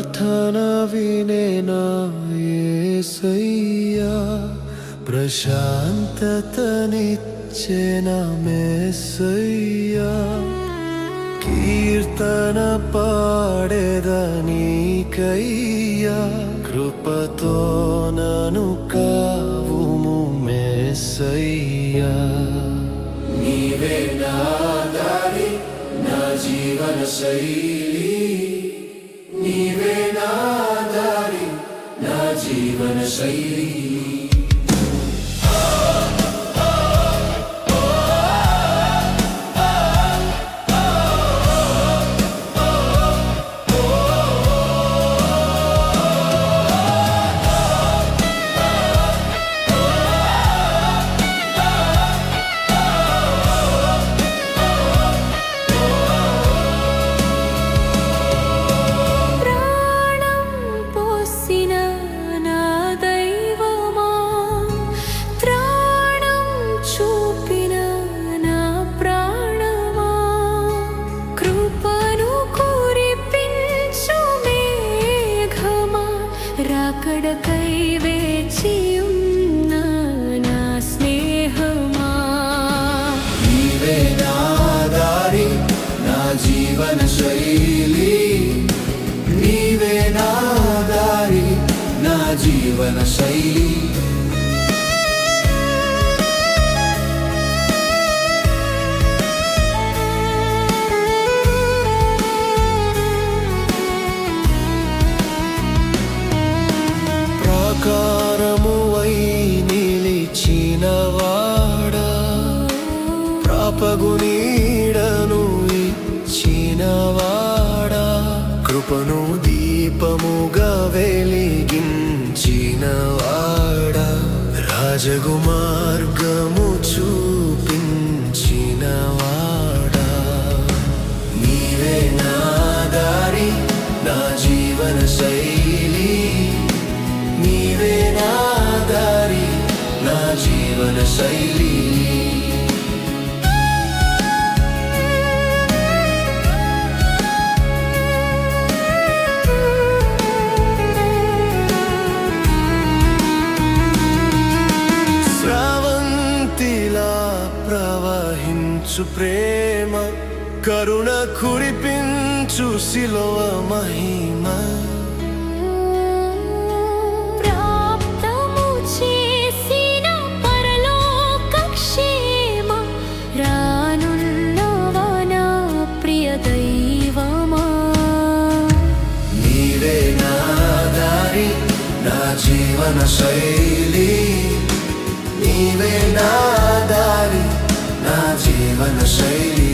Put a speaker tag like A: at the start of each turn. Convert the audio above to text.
A: ప్రార్థన వినేనా ఏసయ్యా ప్రశాంతతనిచ్చేనా మేసయ్యా కీర్తన పాడేదనీకయ్యా కృపతో నను కావుము మేసయ్యా నీవే నా దారి నా జీవన శైలి నీవే నా దారి
B: రాకడకై వేచి ఉన్న నా స్నేహమా
A: నీవే నా దారి నా జీవన శైలి నీవే కృపను దీపముగా వెలిగించిన వాడ రాజగు మార్గము చూపించినవాడా నీవే నా దారి నా జీవన శైలి. నీవే నా దారి నా జీవన శైలి. ప్రవహించు ప్రేమ కరుణ కురిపించు శిలోవ మహిమ. జీవన శైలి. నీవే నా దారి నా జీవన శైలి